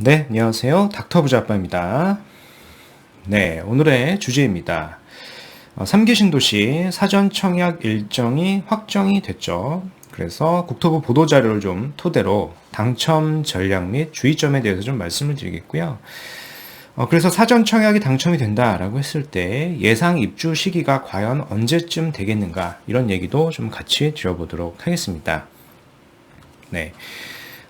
네, 안녕하세요. 닥터 부자빠입니다. 네, 오늘의 주제입니다. 어, 3기 신도시 사전 청약 일정이 확정이 됐죠. 그래서 국토부 보도자료를 좀 토대로 당첨 전략 및 주의점에 대해서 좀 말씀을 드리겠고요. 어, 그래서 사전 청약이 당첨이 된다라고 했을 때 예상 입주 시기가 과연 언제쯤 되겠는가 이런 얘기도 좀 같이 드려보도록 하겠습니다. 네.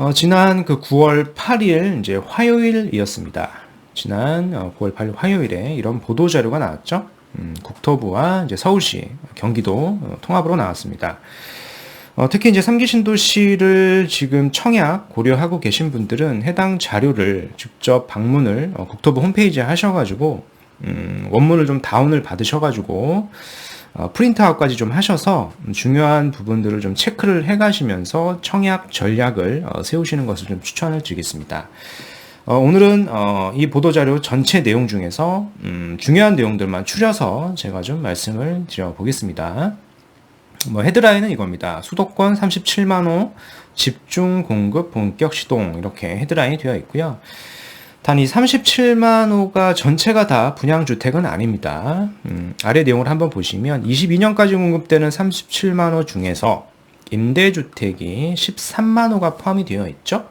어, 지난 그 9월 8일 이제 화요일이었습니다. 지난 어, 9월 8일 화요일에 이런 보도 자료가 나왔죠. 음, 국토부와 이제 서울시, 경기도 어, 통합으로 나왔습니다. 어, 특히 이제 3기 신도시를 지금 청약 고려하고 계신 분들은 해당 자료를 직접 방문을 어, 국토부 홈페이지에 하셔가지고 음, 원문을 좀 다운을 받으셔가지고 어, 프린트아웃까지 좀 하셔서 중요한 부분들을 좀 체크를 해 가시면서 청약 전략을 어, 세우시는 것을 좀 추천을 드리겠습니다. 어, 오늘은 어, 이 보도자료 전체 내용 중에서 음, 중요한 내용들만 추려서 제가 좀 말씀을 드려보겠습니다. 뭐 헤드라인은 이겁니다. 수도권 37만 호 집중 공급 본격 시동 이렇게 헤드라인이 되어 있고요. 단 이 37만 호가 전체가 다 분양주택은 아닙니다. 음, 아래 내용을 한번 보시면 22년까지 공급되는 37만 호 중에서 임대주택이 13만 호가 포함이 되어 있죠.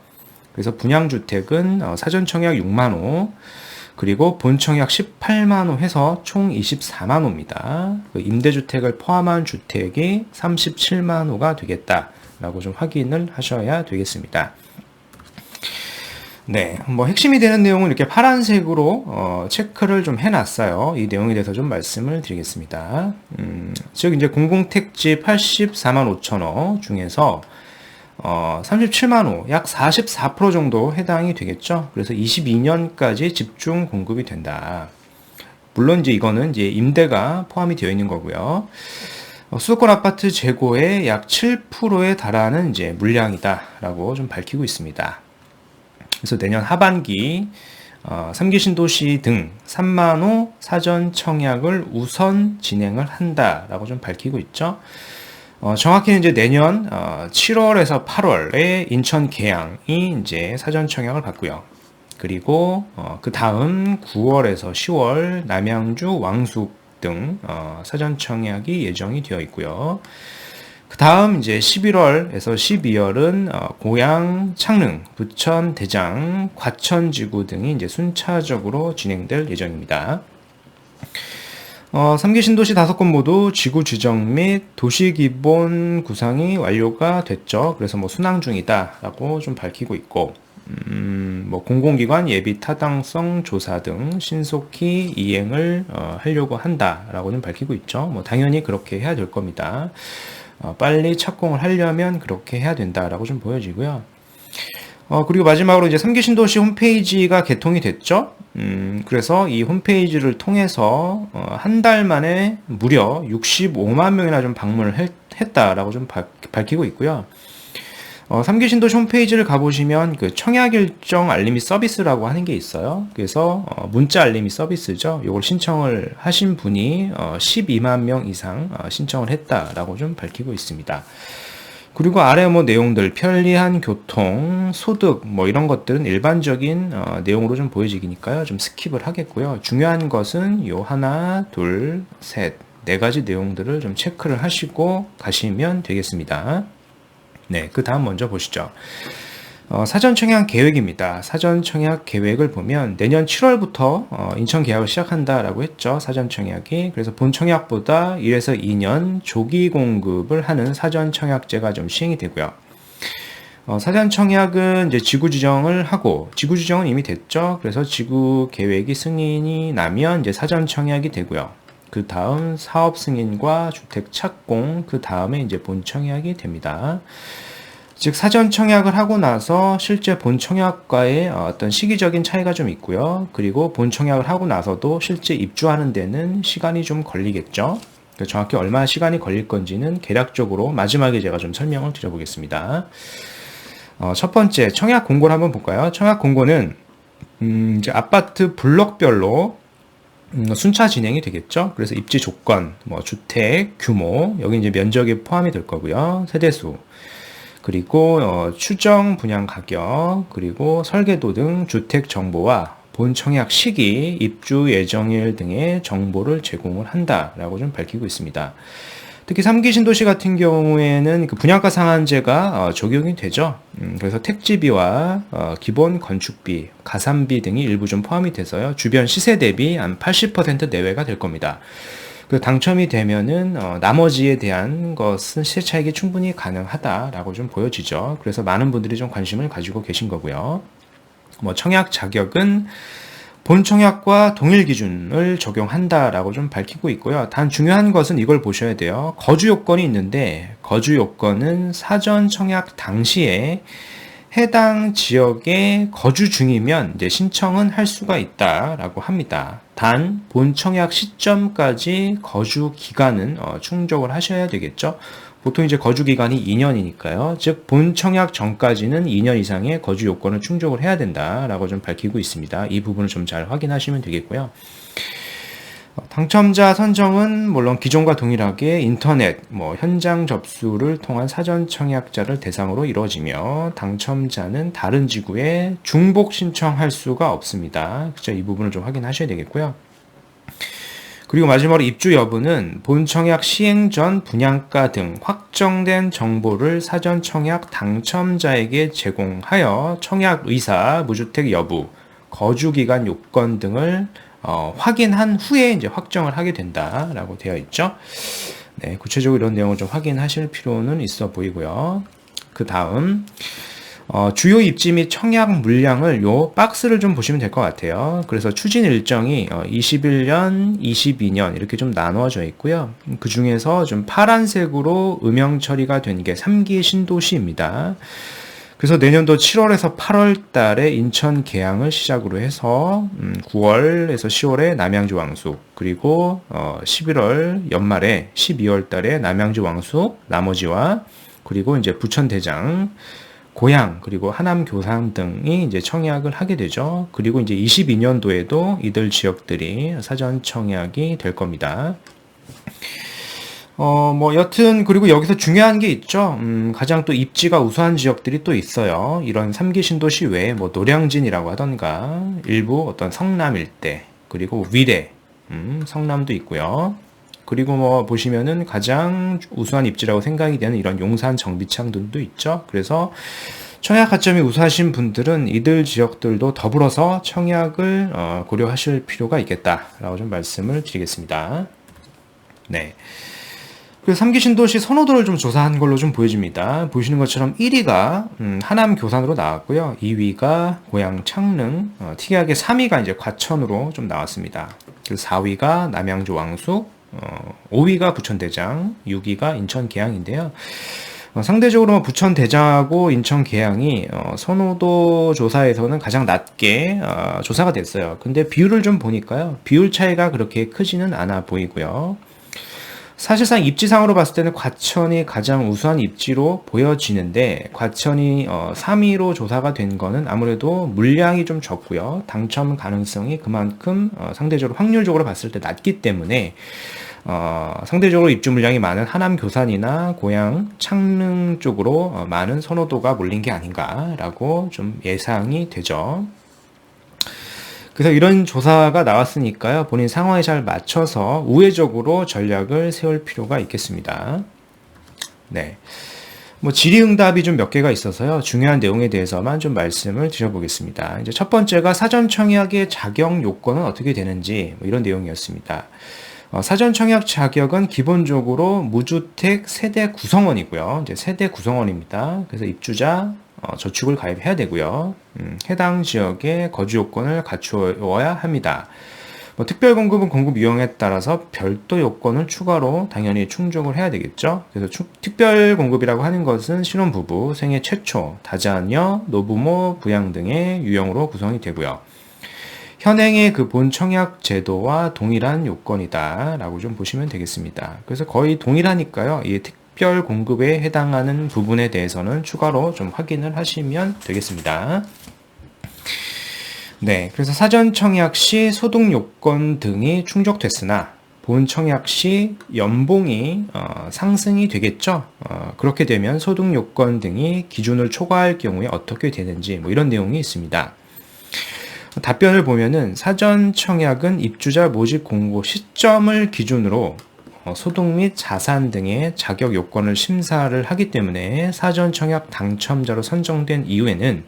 그래서 분양주택은 어, 사전청약 6만 호, 그리고 본청약 18만 호 해서 총 24만 호입니다. 그 임대주택을 포함한 주택이 37만 호가 되겠다라고 좀 확인을 하셔야 되겠습니다. 네, 뭐 핵심이 되는 내용은 이렇게 파란색으로 어, 체크를 좀 해놨어요. 이 내용에 대해서 좀 말씀을 드리겠습니다. 음, 즉 이제 공공택지 84만 5천 호 중에서 어, 37만 호, 약 44% 정도 해당이 되겠죠. 그래서 22년까지 집중 공급이 된다. 물론 이제 이거는 이제 임대가 포함이 되어 있는 거고요. 어, 수도권 아파트 재고의 약 7%에 달하는 이제 물량이다라고 좀 밝히고 있습니다. 그래서 내년 하반기 어, 3기 신도시 등 3만 호 사전 청약을 우선 진행을 한다라고 좀 밝히고 있죠. 어, 정확히는 이제 내년 어, 7월에서 8월에 인천 계양이 이제 사전 청약을 받고요. 그리고 어, 그 다음 9월에서 10월 남양주 왕숙 등 어, 사전 청약이 예정이 되어 있고요. 그 다음 이제 11월에서 12월은 어, 고양, 창릉, 부천, 대장, 과천 지구 등이 이제 순차적으로 진행될 예정입니다. 어, 3기 신도시 5건 모두 지구 지정 및 도시 기본 구상이 완료가 됐죠. 그래서 뭐 순항 중이다라고 좀 밝히고 있고, 음, 뭐 공공기관 예비 타당성 조사 등 신속히 이행을 어, 하려고 한다라고는 밝히고 있죠. 뭐 당연히 그렇게 해야 될 겁니다. 어, 빨리 착공을 하려면 그렇게 해야 된다라고 좀 보여지고요. 어, 그리고 마지막으로 이제 3기 신도시 홈페이지가 개통이 됐죠. 음, 그래서 이 홈페이지를 통해서 어, 한달 만에 무려 65만 명이나 좀 방문을 했, 했다라고 좀 밝히고 있고요. 어, 3기 신도시 홈페이지를 가보시면 그 청약 일정 알림이 서비스라고 하는 게 있어요. 그래서 어, 문자 알림이 서비스죠. 이걸 신청을 하신 분이 어, 12만 명 이상 어, 신청을 했다라고 좀 밝히고 있습니다. 그리고 아래 뭐 내용들 편리한 교통, 소득 뭐 이런 것들은 일반적인 어, 내용으로 좀 보여지니까요. 좀 스킵을 하겠고요. 중요한 것은 요 하나, 둘, 셋, 네 가지 내용들을 좀 체크를 하시고 가시면 되겠습니다. 네, 그 다음 먼저 보시죠. 어, 사전 청약 계획입니다. 사전 청약 계획을 보면 내년 7월부터 어, 인천 계약을 시작한다라고 했죠. 사전 청약이. 그래서 본 청약보다 1에서 2년 조기 공급을 하는 사전 청약제가 좀 시행이 되고요. 어, 사전 청약은 이제 지구 지정을 하고 지구 지정은 이미 됐죠. 그래서 지구 계획이 승인이 나면 이제 사전 청약이 되고요. 그 다음 사업 승인과 주택 착공, 그 다음에 이제 본 청약이 됩니다. 즉 사전 청약을 하고 나서 실제 본 청약과의 어떤 시기적인 차이가 좀 있고요. 그리고 본 청약을 하고 나서도 실제 입주하는 데는 시간이 좀 걸리겠죠. 정확히 얼마나 시간이 걸릴 건지는 계략적으로 마지막에 제가 좀 설명을 드려보겠습니다. 어, 첫 번째 청약 공고를 한번 볼까요? 청약 공고는 음, 이제 아파트 블록별로 음, 순차 진행이 되겠죠. 그래서 입지 조건, 뭐 주택 규모, 여기 이제 면적이 포함이 될 거고요. 세대수. 그리고 어, 추정 분양 가격, 그리고 설계도 등 주택 정보와 본 청약 시기, 입주 예정일 등의 정보를 제공을 한다라고 좀 밝히고 있습니다. 특히 3기 신도시 같은 경우에는 그 분양가 상한제가 어, 적용이 되죠. 음, 그래서 택지비와 어, 기본 건축비, 가산비 등이 일부 좀 포함이 돼서요. 주변 시세 대비 한 80% 내외가 될 겁니다. 그 당첨이 되면은 어, 나머지에 대한 것은 시세 차익이 충분히 가능하다라고 좀 보여지죠. 그래서 많은 분들이 좀 관심을 가지고 계신 거고요. 뭐 청약 자격은 본 청약과 동일 기준을 적용한다라고 좀 밝히고 있고요. 단 중요한 것은 이걸 보셔야 돼요. 거주 요건이 있는데 거주 요건은 사전 청약 당시에 해당 지역에 거주 중이면 이제 신청은 할 수가 있다라고 합니다. 단 본 청약 시점까지 거주 기간은 어, 충족을 하셔야 되겠죠. 보통 이제 거주 기간이 2년이니까요. 즉, 본 청약 전까지는 2년 이상의 거주 요건을 충족을 해야 된다라고 좀 밝히고 있습니다. 이 부분을 좀 잘 확인하시면 되겠고요. 어, 당첨자 선정은 물론 기존과 동일하게 인터넷, 뭐 현장 접수를 통한 사전 청약자를 대상으로 이루어지며 당첨자는 다른 지구에 중복 신청할 수가 없습니다. 그죠? 이 부분을 좀 확인하셔야 되겠고요. 그리고 마지막으로 입주 여부는 본 청약 시행 전 분양가 등 확정된 정보를 사전 청약 당첨자에게 제공하여 청약 의사, 무주택 여부, 거주 기간 요건 등을 어, 확인한 후에 이제 확정을 하게 된다라고 되어 있죠. 네, 구체적으로 이런 내용을 좀 확인하실 필요는 있어 보이고요. 그 다음 어, 주요 입지 및 청약 물량을 요 박스를 좀 보시면 될 것 같아요. 그래서 추진 일정이 어, 21년, 22년 이렇게 좀 나누어져 있고요. 그 중에서 좀 파란색으로 음영 처리가 된 게 3기 신도시입니다. 그래서 내년도 7월에서 8월 달에 인천 계양을 시작으로 해서 음, 9월에서 10월에 남양주 왕숙 그리고 어, 11월 연말에 12월 달에 남양주 왕숙 나머지와 그리고 이제 부천 대장 고향 그리고 하남 교상 등이 이제 청약을 하게 되죠. 그리고 이제 22년도에도 이들 지역들이 사전 청약이 될 겁니다. 어, 뭐, 여튼, 그리고 여기서 중요한 게 있죠. 음, 가장 또 입지가 우수한 지역들이 또 있어요. 이런 3기 신도시 외에 뭐, 노량진이라고 하던가, 일부 어떤 성남 일대, 그리고 위례, 음, 성남도 있고요. 그리고 뭐, 보시면은 가장 우수한 입지라고 생각이 되는 이런 용산 정비창 등도 있죠. 그래서 청약 가점이 우수하신 분들은 이들 지역들도 더불어서 청약을 어, 고려하실 필요가 있겠다라고 좀 말씀을 드리겠습니다. 네. 그 3기 신도시 선호도를 좀 조사한 걸로 좀 보여집니다. 보시는 것처럼 1위가 음, 하남 교산으로 나왔고요. 2위가 고양 창릉, 어, 특이하게 3위가 이제 과천으로 좀 나왔습니다. 그 4위가 남양주 왕숙, 어, 5위가 부천 대장, 6위가 인천 계양인데요. 어, 상대적으로 뭐 부천 대장하고 인천 계양이 어, 선호도 조사에서는 가장 낮게 어, 조사가 됐어요. 근데 비율을 좀 보니까요. 비율 차이가 그렇게 크지는 않아 보이고요. 사실상 입지상으로 봤을 때는 과천이 가장 우수한 입지로 보여지는데 과천이 어, 3위로 조사가 된 거는 아무래도 물량이 좀 적고요. 당첨 가능성이 그만큼 어, 상대적으로 확률적으로 봤을 때 낮기 때문에 어, 상대적으로 입주 물량이 많은 하남 교산이나 고양 창릉 쪽으로 어, 많은 선호도가 몰린 게 아닌가라고 좀 예상이 되죠. 그래서 이런 조사가 나왔으니까요. 본인 상황에 잘 맞춰서 우회적으로 전략을 세울 필요가 있겠습니다. 네. 뭐 질의응답이 좀 몇 개가 있어서요. 중요한 내용에 대해서만 좀 말씀을 드려보겠습니다. 이제 첫 번째가 사전 청약의 자격 요건은 어떻게 되는지 뭐 이런 내용이었습니다. 어, 사전 청약 자격은 기본적으로 무주택 세대 구성원이고요. 이제 세대 구성원입니다. 그래서 입주자 어, 저축을 가입해야 되고요. 음, 해당 지역의 거주 요건을 갖추어야 합니다. 뭐 특별 공급은 공급 유형에 따라서 별도 요건을 추가로 당연히 충족을 해야 되겠죠. 그래서 추, 특별 공급이라고 하는 것은 신혼부부, 생애 최초, 다자녀, 노부모, 부양 등의 유형으로 구성이 되고요. 현행의 그 본 청약 제도와 동일한 요건이다라고 좀 보시면 되겠습니다. 그래서 거의 동일하니까요. 이 특별 공급에 해당하는 부분에 대해서는 추가로 좀 확인을 하시면 되겠습니다. 네, 그래서 사전 청약 시 소득 요건 등이 충족됐으나 본 청약 시 연봉이 어, 상승이 되겠죠. 어, 그렇게 되면 소득 요건 등이 기준을 초과할 경우에 어떻게 되는지 뭐 이런 내용이 있습니다. 답변을 보면은 사전 청약은 입주자 모집 공고 시점을 기준으로 어, 소득 및 자산 등의 자격 요건을 심사를 하기 때문에 사전 청약 당첨자로 선정된 이후에는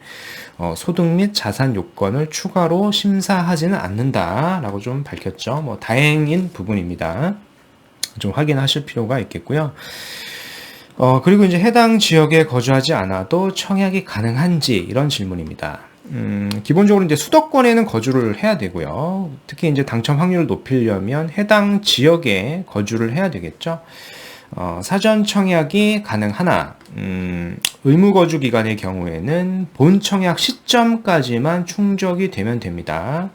어, 소득 및 자산 요건을 추가로 심사하지는 않는다라고 좀 밝혔죠. 뭐 다행인 부분입니다. 좀 확인하실 필요가 있겠고요. 어, 그리고 이제 해당 지역에 거주하지 않아도 청약이 가능한지 이런 질문입니다. 음, 기본적으로 이제 수도권에는 거주를 해야 되고요. 특히 이제 당첨 확률을 높이려면 해당 지역에 거주를 해야 되겠죠. 어, 사전 청약이 가능하나 음, 의무 거주 기간의 경우에는 본 청약 시점까지만 충족이 되면 됩니다.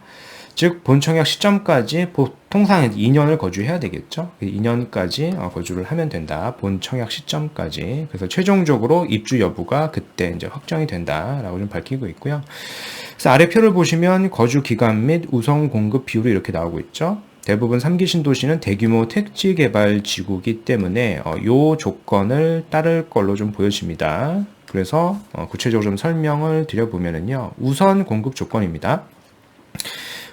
즉 본청약 시점까지 통상 2년을 거주해야 되겠죠. 2년까지 어, 거주를 하면 된다. 본청약 시점까지. 그래서 최종적으로 입주 여부가 그때 이제 확정이 된다라고 좀 밝히고 있고요. 그래서 아래 표를 보시면 거주 기간 및 우선 공급 비율이 이렇게 나오고 있죠. 대부분 3기 신도시는 대규모 택지 개발 지구이기 때문에 어, 요 조건을 따를 걸로 좀 보여집니다. 그래서 어, 구체적으로 좀 설명을 드려보면은요. 우선 공급 조건입니다.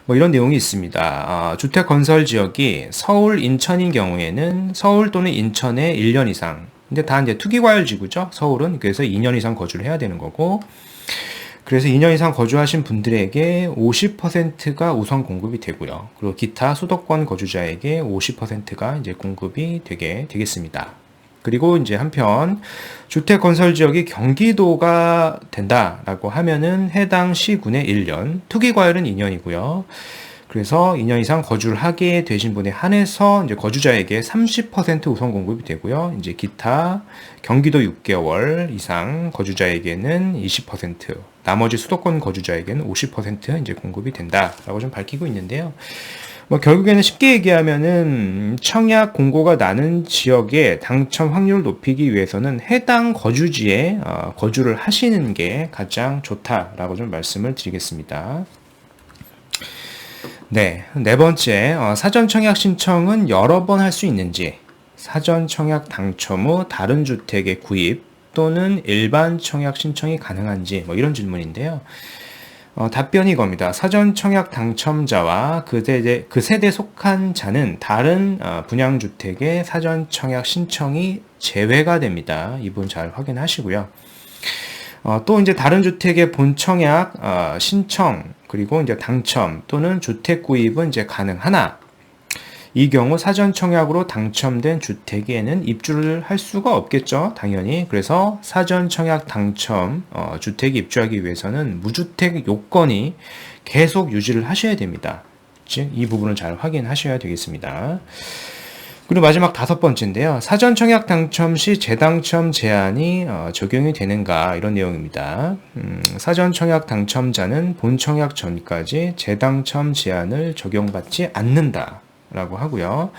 뭐 이런 내용이 있습니다. 아, 주택 건설 지역이 서울, 인천인 경우에는 서울 또는 인천에 1년 이상. 근데 다 이제 투기과열 지구죠. 서울은 그래서 2년 이상 거주를 해야 되는 거고. 그래서 2년 이상 거주하신 분들에게 50%가 우선 공급이 되고요. 그리고 기타 수도권 거주자에게 50%가 이제 공급이 되게 되겠습니다. 그리고 이제 한편 주택 건설 지역이 경기도가 된다라고 하면은 해당 시군의 1년, 투기 과열은 2년이고요. 그래서 2년 이상 거주를 하게 되신 분에 한해서 이제 거주자에게 30% 우선 공급이 되고요. 이제 기타 경기도 6개월 이상 거주자에게는 20%, 나머지 수도권 거주자에게는 50% 이제 공급이 된다라고 좀 밝히고 있는데요. 뭐 결국에는 쉽게 얘기하면은 청약 공고가 나는 지역의 당첨 확률을 높이기 위해서는 해당 거주지에 어, 거주를 하시는 게 가장 좋다라고 좀 말씀을 드리겠습니다. 네, 네 번째 어, 사전 청약 신청은 여러 번 할 수 있는지 사전 청약 당첨 후 다른 주택의 구입 또는 일반 청약 신청이 가능한지 뭐 이런 질문인데요. 어, 답변이 이겁니다. 사전 청약 당첨자와 그 세대, 그 세대 속한 자는 다른 어, 분양주택의 사전 청약 신청이 제외가 됩니다. 이 부분 잘 확인하시고요. 어, 또 이제 다른 주택의 본청약 어, 신청 그리고 이제 당첨 또는 주택 구입은 이제 가능하나 이 경우 사전 청약으로 당첨된 주택에는 입주를 할 수가 없겠죠. 당연히. 그래서 사전 청약 당첨 어, 주택 입주하기 위해서는 무주택 요건이 계속 유지를 하셔야 됩니다. 즉 이 부분을 잘 확인하셔야 되겠습니다. 그리고 마지막 다섯 번째인데요. 사전 청약 당첨 시 재당첨 제한이 어, 적용이 되는가 이런 내용입니다. 음, 사전 청약 당첨자는 본 청약 전까지 재당첨 제한을 적용받지 않는다. 라고 하고요.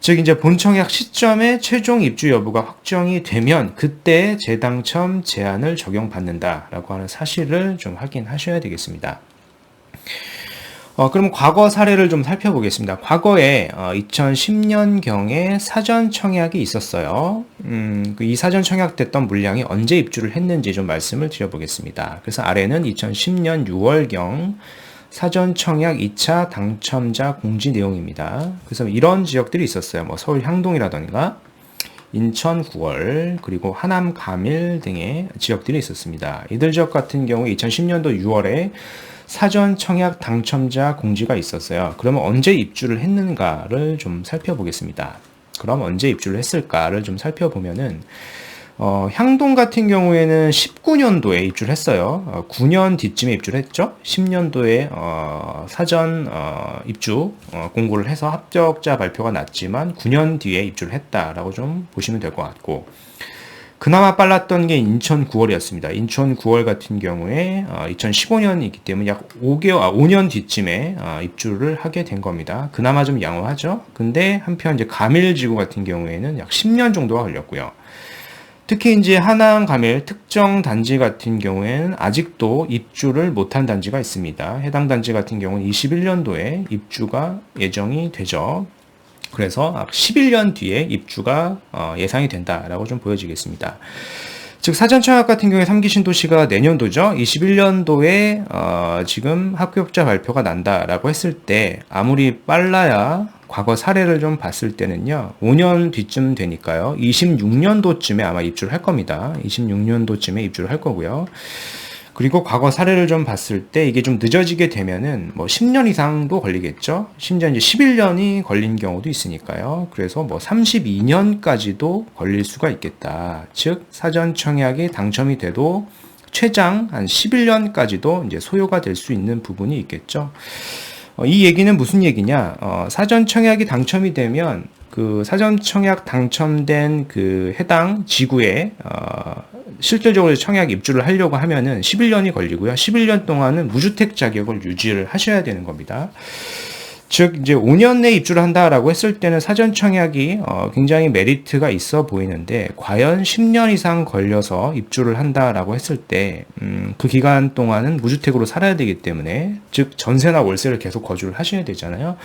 즉 이제 본청약 시점에 최종 입주 여부가 확정이 되면 그때 재당첨 제한을 적용받는다라고 하는 사실을 좀 확인하셔야 되겠습니다. 어, 그럼 과거 사례를 좀 살펴보겠습니다. 과거에 어, 2010년경에 사전 청약이 있었어요. 음, 그 이 사전 청약됐던 물량이 언제 입주를 했는지 좀 말씀을 드려보겠습니다. 그래서 아래는 2010년 6월경 사전 청약 2차 당첨자 공지 내용입니다. 그래서 이런 지역들이 있었어요. 뭐 서울 향동이라던가 인천 9월 그리고 하남 가밀 등의 지역들이 있었습니다. 이들 지역 같은 경우에 2010년도 6월에 사전 청약 당첨자 공지가 있었어요. 그러면 언제 입주를 했는가를 좀 살펴보겠습니다. 그럼 언제 입주를 했을까를 좀 살펴보면은 어, 향동 같은 경우에는 19년도에 입주를 했어요. 어, 9년 뒤쯤에 입주를 했죠. 10년도에 어, 사전 어, 입주 어, 공고를 해서 합격자 발표가 났지만 9년 뒤에 입주를 했다라고 좀 보시면 될 것 같고 그나마 빨랐던 게 인천 9월이었습니다. 인천 9월 같은 경우에 2015년이기 어, 때문에 약 5개월, 아, 5년 뒤쯤에 입주를 하게 된 겁니다. 그나마 좀 양호하죠. 근데 한편 이제 가밀지구 같은 경우에는 약 10년 정도가 걸렸고요. 특히 이제 하남 가밀 특정 단지 같은 경우에는 아직도 입주를 못한 단지가 있습니다. 해당 단지 같은 경우는 21년도에 입주가 예정이 되죠. 그래서 11년 뒤에 입주가 어, 예상이 된다라고 좀 보여지겠습니다. 즉 사전 청약 같은 경우에 3기 신도시가 내년도죠. 21년도에 어, 지금 학교협자 발표가 난다라고 했을 때 아무리 빨라야 과거 사례를 좀 봤을 때는요. 5년 뒤쯤 되니까요. 26년도쯤에 아마 입주를 할 겁니다. 26년도쯤에 입주를 할 거고요. 그리고 과거 사례를 좀 봤을 때 이게 좀 늦어지게 되면은 뭐 10년 이상도 걸리겠죠. 심지어 이제 11년이 걸린 경우도 있으니까요. 그래서 뭐 32년까지도 걸릴 수가 있겠다. 즉 사전 청약이 당첨이 돼도 최장 한 11년까지도 이제 소요가 될 수 있는 부분이 있겠죠. 어, 이 얘기는 무슨 얘기냐? 어, 사전 청약이 당첨이 되면 그 사전 청약 당첨된 그 해당 지구에 어, 실질적으로 청약 입주를 하려고 하면은 11년이 걸리고요. 11년 동안은 무주택 자격을 유지를 하셔야 되는 겁니다. 즉 이제 5년 내 입주를 한다라고 했을 때는 사전 청약이 어, 굉장히 메리트가 있어 보이는데 과연 10년 이상 걸려서 입주를 한다라고 했을 때그 음, 그 기간 동안은 무주택으로 살아야 되기 때문에 즉 전세나 월세를 계속 거주를 하셔야 되잖아요.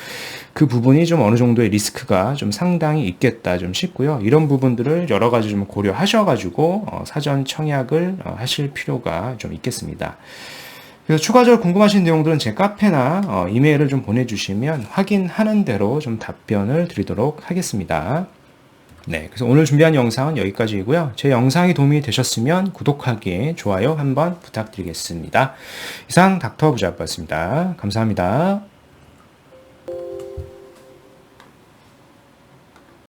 그 부분이 좀 어느 정도의 리스크가 좀 상당히 있겠다 좀 싶고요. 이런 부분들을 여러 가지 좀 고려하셔가지고 어, 사전 청약을 어, 하실 필요가 좀 있겠습니다. 그래서 추가적으로 궁금하신 내용들은 제 카페나 어, 이메일을 좀 보내주시면 확인하는 대로 좀 답변을 드리도록 하겠습니다. 네, 그래서 오늘 준비한 영상은 여기까지이고요. 제 영상이 도움이 되셨으면 구독하기, 좋아요 한번 부탁드리겠습니다. 이상 닥터 부자였습니다. 감사합니다.